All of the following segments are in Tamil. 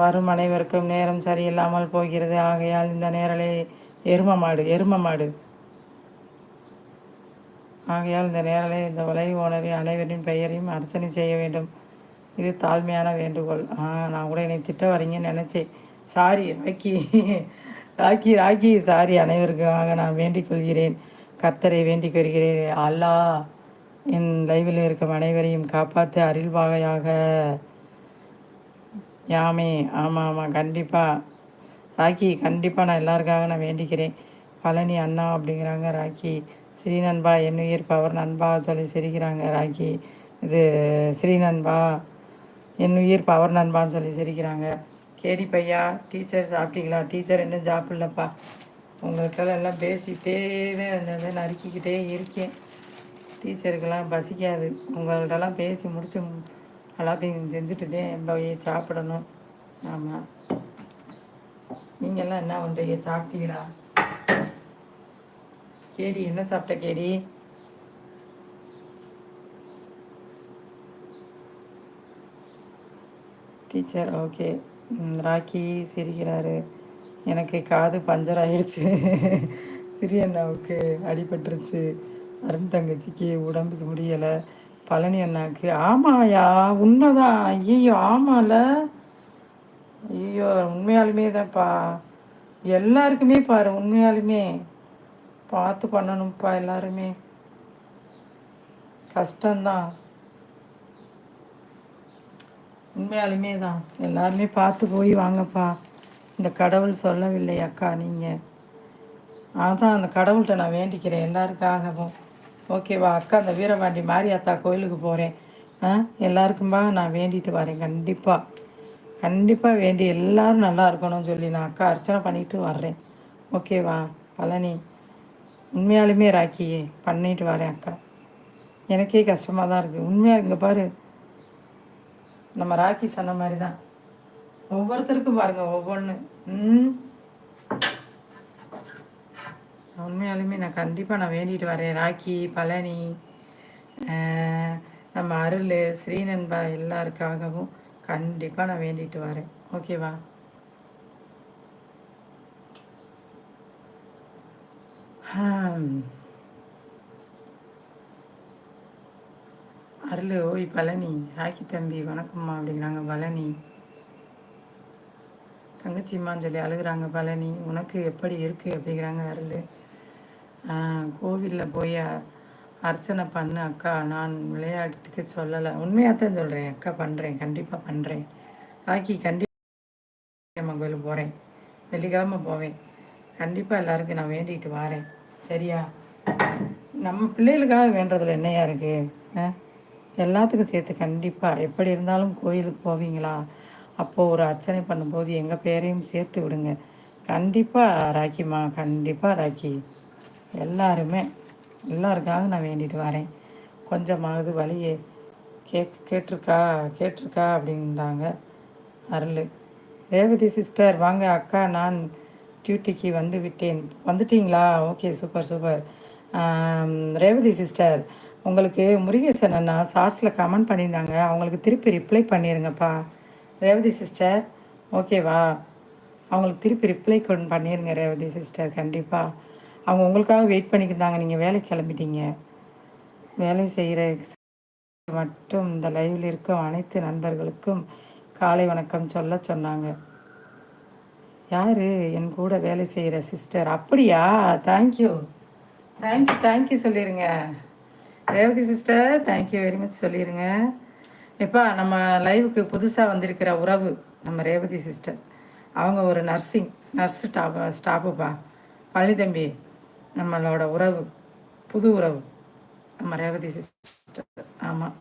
வரும் அனைவருக்கும் நேரம் சரியில்லாமல் போகிறது. ஆகையால் இந்த நேரலை எரும மாடு எரும மாடு ஆகையால் இந்த நேரலை இந்த உலை ஓனரின் அனைவரின் பெயரையும் அர்ச்சனை செய்ய வேண்டும். இது தாழ்மையான வேண்டுகோள். ஆ நான் கூட என்னை திட்ட வரீங்கன்னு நினச்சேன். சாரி ராக்கி ராக்கி ராக்கி சாரி அனைவருக்காக நான் வேண்டிக் கொள்கிறேன். கர்த்தரை வேண்டிக் கொள்கிறேன். அல்லாஹ் என் லைவில் இருக்கும் அனைவரையும் காப்பாற்ற அருள்வாகையாக யாமே ஆமாம் ஆமாம் கண்டிப்பாக ராக்கி கண்டிப்பாக நான் எல்லாருக்காக நான் வேண்டிக்கிறேன். பழனி அண்ணா அப்படிங்கிறாங்க ராக்கி. ஸ்ரீ நண்பா என் உயிர் பவர் நண்பா சொல்லி சிரிக்கிறாங்க ராக்கி. இது ஸ்ரீ நண்பா என் உயிர் பவர் நண்பான்னு சொல்லி சிரிக்கிறாங்க. கேடி பையா டீச்சர் சாப்பிட்டீங்களா? டீச்சர் இன்னும் சாப்பிட்லப்பா உங்களுக்கெல்லாம் எல்லாம் பேசிக்கிட்டே தான் நறுக்கிக்கிட்டே இருக்கேன். டீச்சருக்கெல்லாம் பசிக்காது. உங்கள்கிட்டலாம் பேசி முடிச்சு எல்லாத்தையும் செஞ்சுட்டு தான் போய் சாப்பிடணும். ஆமாம் நீங்கள்லாம் என்ன பண்ணுறீங்க சாப்பிட்டீங்களா? கேடி என்ன சாப்பிட்ட கேடி? Teacher okay. ராக்கி சிரிக்கிறாரு. எனக்கு காது பஞ்சர் ஆயிடுச்சு சிறியண்ணாவுக்கு அடிபட்டுருச்சு. அருண் தங்கச்சிக்கு உடம்பு முடியலை. பழனி அண்ணாக்கு. ஆமாயா உண்மைதான் ஐயோ ஆமால. ஐயோ உண்மையாலுமே தான்ப்பா. எல்லாருக்குமே பாரு உண்மையாலுமே. பார்த்து பண்ணணும்ப்பா எல்லாருமே. கஷ்டம்தான். உண்மையாலுமே தான். எல்லாருமே பார்த்து போய் வாங்கப்பா. இந்த கடவுள் சொல்லவில்லை அக்கா நீங்கள் அதான் அந்த கடவுள்கிட்ட நான் வேண்டிக்கிறேன் எல்லாருக்காகவும். ஓகேவா? அக்கா அந்த வீரபாண்டி மாரியாத்தா கோயிலுக்கு போகிறேன் ஆ எல்லாருக்கும்பா நான் வேண்டிட்டு வரேன். கண்டிப்பாக கண்டிப்பாக வேண்டி எல்லோரும் நல்லா இருக்கணும்னு சொல்லி நான் அக்கா அர்ச்சனை பண்ணிட்டு வர்றேன். ஓகேவா? பழனி. உண்மையாலுமே ராக்கியே பண்ணிட்டு வரேன் அக்கா. எனக்கே கஷ்டமாக தான் இருக்குது உண்மையாக இங்கே பாரு. நம்ம ராக்கி சொன்ன மாதிரி தான் ஒவ்வொருத்தருக்கும் பாருங்கள் ஒவ்வொன்று ம். உண்மையாலுமே நான் கண்டிப்பாக நான் வேண்டிட்டு வரேன். ராக்கி பழனி நம்ம அருள் ஸ்ரீநன்பா எல்லாருக்காகவும் கண்டிப்பாக நான் வேண்டிட்டு வரேன். ஓகேவா அருள் ஓய் பழனி ராக்கி தம்பி வணக்கம்மா அப்படிங்கிறாங்க. பழனி. தங்கச்சிம்மான்னு சொல்லி அழுகுறாங்க. பழனி உனக்கு எப்படி இருக்குது அப்படிங்கிறாங்க. அருள். கோவிலில் போய் அர்ச்சனை பண்ணு அக்கா. நான் விளையாட்டுக்கு சொல்லலை. உண்மையாக தான் சொல்கிறேன் அக்கா பண்ணுறேன் கண்டிப்பாக பண்ணுறேன் ராக்கி கண்டிப்பாக அம்மன் கோயிலுக்கு போகிறேன் வெள்ளிக்கிழமை போவேன். கண்டிப்பாக எல்லாருக்கும் நான் வேண்டிகிட்டு வரேன். சரியா? நம்ம பிள்ளைகளுக்காக வேண்டதில் என்னையா இருக்குது எல்லாத்துக்கும் சேர்த்து கண்டிப்பாக எப்படி இருந்தாலும் கோயிலுக்கு போவீங்களா? அப்போது ஒரு அர்ச்சனை பண்ணும்போது எங்கள் பேரையும் சேர்த்து விடுங்க. கண்டிப்பாக ராக்கிம்மா. கண்டிப்பாக ராக்கி. எல்லாருமே எல்லாருக்காக நான் வேண்டிட்டு வரேன். கொஞ்சமாவது வழியே கேக் கேட்டிருக்கா கேட்டிருக்கா அப்படின்றாங்க அருள். ரேவதி சிஸ்டர் வாங்க அக்கா நான் டியூட்டிக்கு வந்து விட்டேன். வந்துட்டீங்களா? Okay super super. Revathi sister உங்களுக்கு முருகேசன் அண்ணா ஷார்ட்ஸில் கமெண்ட் பண்ணியிருந்தாங்க. அவங்களுக்கு திருப்பி ரிப்ளை பண்ணிடுங்கப்பா ரேவதி சிஸ்டர் ஓகேவா? அவங்களுக்கு திருப்பி ரிப்ளை கொண்டு பண்ணிடுங்க ரேவதி சிஸ்டர் கண்டிப்பாக அவங்க உங்களுக்காக வெயிட் பண்ணிக்கிட்டாங்க. நீங்கள் வேலைக்கு கிளம்பிட்டீங்க. வேலை செய்கிற மட்டும் இந்த லைவில் இருக்கும் அனைத்து நண்பர்களுக்கும் காலை வணக்கம் சொல்ல சொன்னாங்க. யார்? என் கூட வேலை செய்கிற சிஸ்டர் அப்படியா? Thank you thank you thank you சொல்லிடுங்க Revathi sister thank you very much சொல்லிடுங்க எப்பா நம்ம லைவுக்கு புதுசாக வந்திருக்கிற உறவு நம்ம ரேவதி சிஸ்டர் அவங்க ஒரு நர்சிங் நர்ஸு ஸ்டாப் ஸ்டாப்புப்பா பழனி தம்பி நம்மளோட உறவு புது உறவு. நம்ம ரேவதி சிஸ்டர் ஆமாம்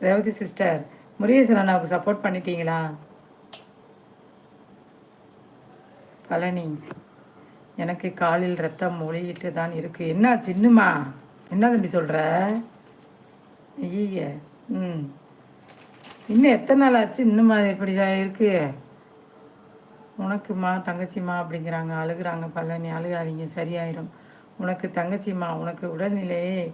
ரேவதி சிஸ்டர் முருகேசன் அண்ணாவுக்கு சப்போர்ட் பண்ணிட்டீங்களா? பழனி எனக்கு காலில் ரத்தம் மொழிகிட்டு தான் இருக்குது என்ன சின்னுமா என்ன தம்பி சொல்கிற ஐய ம். இன்னும் எத்தனை நாள் ஆச்சு? இன்னும் இப்படி இருக்குது உனக்குமா தங்கச்சிம்மா அப்படிங்கிறாங்க. அழுகுறாங்க பழனி அழுகாதீங்க சரியாயிரும். உனக்கு தங்கச்சிம்மா உனக்கு உடல்நிலையே